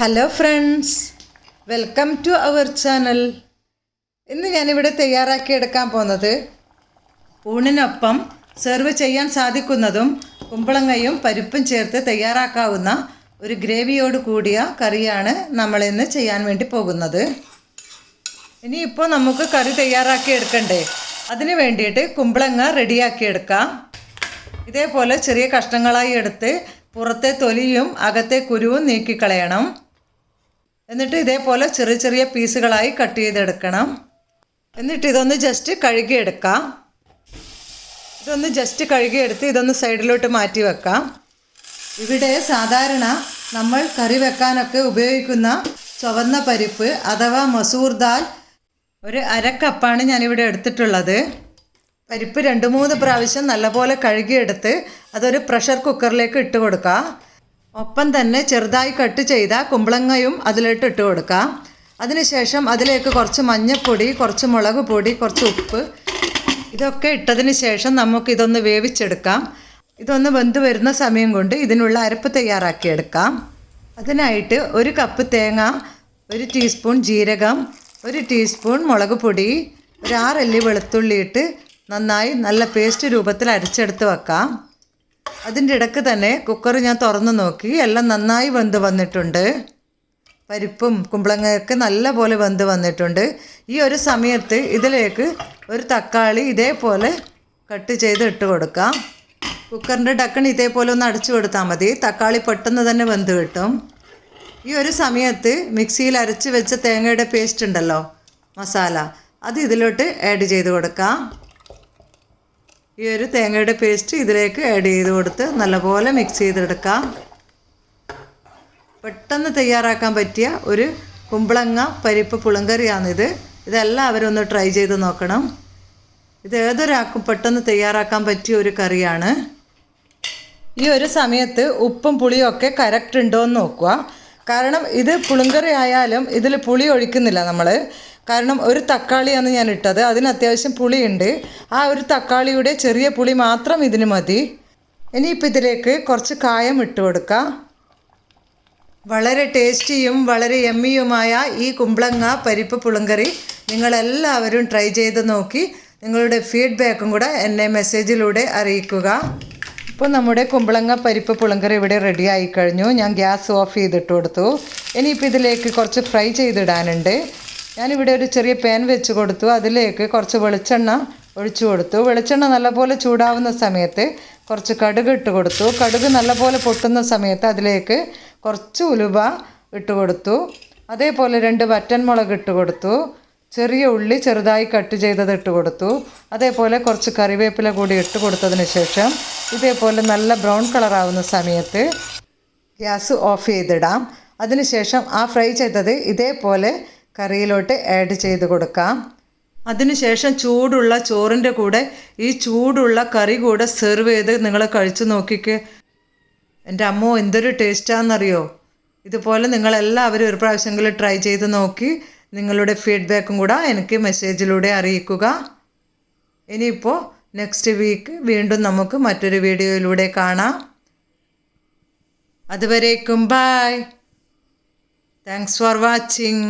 Hello friends welcome to our channel ഇന്ന് ഞാനിവിടെ തയ്യാറാക്കി എടുക്കാൻ പോകുന്നത് ഊണിനൊപ്പം സെർവ് ചെയ്യാൻ സാധിക്കുന്നതും കുമ്പളങ്ങയും പരിപ്പും ചേർത്ത് തയ്യാറാക്കാവുന്ന ഒരു ഗ്രേവിയോട് കൂടിയ കറിയാണ് നമ്മളിന്ന് ചെയ്യാൻ വേണ്ടി പോകുന്നത്. ഇനിയിപ്പോൾ നമുക്ക് കറി തയ്യാറാക്കി എടുക്കണ്ടേ? അതിന് വേണ്ടിയിട്ട് കുമ്പളങ്ങ റെഡിയാക്കി എടുക്കാം. ഇതേപോലെ ചെറിയ കഷ്ണങ്ങളായി എടുത്ത് പുറത്തെ തൊലിയും അകത്തെ കുരുവും നീക്കിക്കളയണം. എന്നിട്ട് ഇതേപോലെ ചെറിയ ചെറിയ പീസുകളായി കട്ട് ചെയ്തെടുക്കണം. എന്നിട്ട് ഇതൊന്ന് ജസ്റ്റ് കഴുകിയെടുക്കാം. ഇതൊന്ന് ജസ്റ്റ് കഴുകിയെടുത്ത് ഇതൊന്ന് സൈഡിലോട്ട് മാറ്റി വെക്കാം. ഇവിടെ സാധാരണ നമ്മൾ കറി വെക്കാനൊക്കെ ഉപയോഗിക്കുന്ന ചുവന്ന പരിപ്പ് അഥവാ മസൂർ ദാൽ ഒരു അരക്കപ്പാണ് കപ്പാണ് ഞാനിവിടെ എടുത്തിട്ടുള്ളത്. പരിപ്പ് രണ്ട് മൂന്ന് പ്രാവശ്യം നല്ലപോലെ കഴുകിയെടുത്ത് അതൊരു പ്രഷർ കുക്കറിലേക്ക് ഇട്ട് കൊടുക്കുക ഒപ്പം തന്നെ ചെറുതായി കട്ട് ചെയ്ത കുമ്പളങ്ങയും അതിലോട്ട് ഇട്ട് കൊടുക്കാം. അതിനുശേഷം അതിലേക്ക് കുറച്ച് മഞ്ഞൾപ്പൊടി കുറച്ച് മുളക് പൊടി കുറച്ച് ഉപ്പ് ഇതൊക്കെ ഇട്ടതിന് ശേഷം നമുക്ക് ഇതൊന്ന് വേവിച്ചെടുക്കാം. ഇതൊന്ന് വെന്ത് വരുന്ന സമയം കൊണ്ട് ഇതിനുള്ള അരപ്പ് തയ്യാറാക്കിയെടുക്കാം അതിനായിട്ട് ഒരു കപ്പ് തേങ്ങ ഒരു ടീസ്പൂൺ ജീരകം ഒരു ടീസ്പൂൺ മുളക് പൊടി ഒരു ആറല്ലി വെളുത്തുള്ളി ഇട്ട് നന്നായി നല്ല പേസ്റ്റ് രൂപത്തിൽ അരച്ചെടുത്ത് വെക്കാം. അതിന്റെ ഇടയ്ക്ക് തന്നെ കുക്കർ ഞാൻ തുറന്ന് നോക്കി. എല്ലാം നന്നായി വെന്ത് വന്നിട്ടുണ്ട്. പരിപ്പും കുമ്പളങ്ങയൊക്കെ നല്ല പോലെ വെന്ത് വന്നിട്ടുണ്ട്. ഈ ഒരു സമയത്ത് ഇതിലേക്ക് ഒരു തക്കാളി ഇതേപോലെ കട്ട് ചെയ്ത് ഇട്ട് കൊടുക്കാം. കുക്കറിന്റെ ഡക്കൺ ഇതേപോലെ ഒന്ന് അടച്ചു കൊടുത്താൽ മതി. തക്കാളി പെട്ടെന്ന് തന്നെ വെന്ത് കിട്ടും. ഈ ഒരു സമയത്ത് മിക്സിയിൽ അരച്ച് വെച്ച തേങ്ങയുടെ പേസ്റ്റ് ഉണ്ടല്ലോ മസാല അത് ഇതിലോട്ട് ആഡ് ചെയ്ത് കൊടുക്കാം. ഈ ഒരു തേങ്ങയുടെ പേസ്റ്റ് ഇതിലേക്ക് ആഡ് ചെയ്ത് കൊടുത്ത് നല്ലപോലെ മിക്സ് ചെയ്തെടുക്കാം. പെട്ടെന്ന് തയ്യാറാക്കാൻ പറ്റിയ ഒരു കുമ്പളങ്ങ പരിപ്പ് പുളിങ്കറിയാണിത്. ഇതെല്ലാവരും ഒന്ന് ട്രൈ ചെയ്ത് നോക്കണം. ഇത് ഏതൊരാൾക്കും പെട്ടെന്ന് തയ്യാറാക്കാൻ പറ്റിയ ഒരു കറിയാണ്. ഈ ഒരു സമയത്ത് ഉപ്പും പുളിയും ഒക്കെ കറക്റ്റ് ഉണ്ടോ എന്ന് നോക്കുക. കാരണം ഇത് പുളിങ്കറി ആയാലും ഇതിൽ പുളി ഒഴിക്കുന്നില്ല നമ്മൾ കാരണം ഒരു തക്കാളിയാണ് ഞാൻ ഇട്ടത്. അതിന് അത്യാവശ്യം പുളിയുണ്ട്. ആ ഒരു തക്കാളിയുടെ ചെറിയ പുളി മാത്രം ഇതിന് മതി. ഇനിയിപ്പോൾ ഇതിലേക്ക് കുറച്ച് കായം ഇട്ട് കൊടുക്കാം. വളരെ ടേസ്റ്റിയും വളരെ എമ്മിയുമായ ഈ കുമ്പളങ്ങ പരിപ്പ് പുളുങ്കറി നിങ്ങളെല്ലാവരും ട്രൈ ചെയ്ത് നോക്കി നിങ്ങളുടെ ഫീഡ്ബാക്കും കൂടെ എന്നെ മെസ്സേജിലൂടെ അറിയിക്കുക. ഇപ്പോൾ നമ്മുടെ കുമ്പളങ്ങ പരിപ്പ് പുളങ്കറി ഇവിടെ റെഡി ആയി കഴിഞ്ഞു. ഞാൻ ഗ്യാസ് ഓഫ് ചെയ്തിട്ട് കൊടുത്തു. ഇനിയിപ്പോൾ ഇതിലേക്ക് കുറച്ച് ഫ്രൈ ചെയ്തിടാനുണ്ട്. ഞാനിവിടെ ഒരു ചെറിയ പാൻ വെച്ച് കൊടുത്തു. അതിലേക്ക് കുറച്ച് വെളിച്ചെണ്ണ ഒഴിച്ചു കൊടുത്തു. വെളിച്ചെണ്ണ നല്ലപോലെ ചൂടാവുന്ന സമയത്ത് കുറച്ച് കടുക് ഇട്ട് കൊടുത്തു. കടുക് നല്ലപോലെ പൊട്ടുന്ന സമയത്ത് അതിലേക്ക് കുറച്ച് ഉലുവ ഇട്ട് കൊടുത്തു. അതേപോലെ രണ്ട് വറ്റൻമുളക് ഇട്ട് കൊടുത്തു. ചെറിയ ഉള്ളി ചെറുതായി കട്ട് ചെയ്തത് ഇട്ട് കൊടുത്തു. അതേപോലെ കുറച്ച് കറിവേപ്പില കൂടി ഇട്ട് കൊടുത്തതിന് ശേഷം ഇതേപോലെ നല്ല ബ്രൗൺ കളറാവുന്ന സമയത്ത് ഗ്യാസ് ഓഫ് ചെയ്തിടാം. അതിനുശേഷം ആ ഫ്രൈ ചെയ്തത് ഇതേപോലെ കറിയിലോട്ട് ആഡ് ചെയ്ത് കൊടുക്കാം. അതിനുശേഷം ചൂടുള്ള ചോറിന്റെ കൂടെ ഈ ചൂടുള്ള കറി കൂടെ സെർവ് ചെയ്ത് നിങ്ങൾ കഴിച്ചു നോക്കിക്ക്. എന്റെ അമ്മോ എന്തൊരു ടേസ്റ്റാണെന്നറിയോ ഇതുപോലെ നിങ്ങളെല്ലാവരും ഒരു പ്രാവശ്യമെങ്കിലും ട്രൈ ചെയ്ത് നോക്കി നിങ്ങളുടെ ഫീഡ്ബാക്കും കൂടെ എനിക്ക് മെസ്സേജിലൂടെ അറിയിക്കുക. ഇനിയിപ്പോൾ നെക്സ്റ്റ് വീക്ക് വീണ്ടും നമുക്ക് മറ്റൊരു വീഡിയോയിലൂടെ കാണാം. അതുവരേക്കും ബായ് താങ്ക്സ് ഫോർ വാച്ചിങ്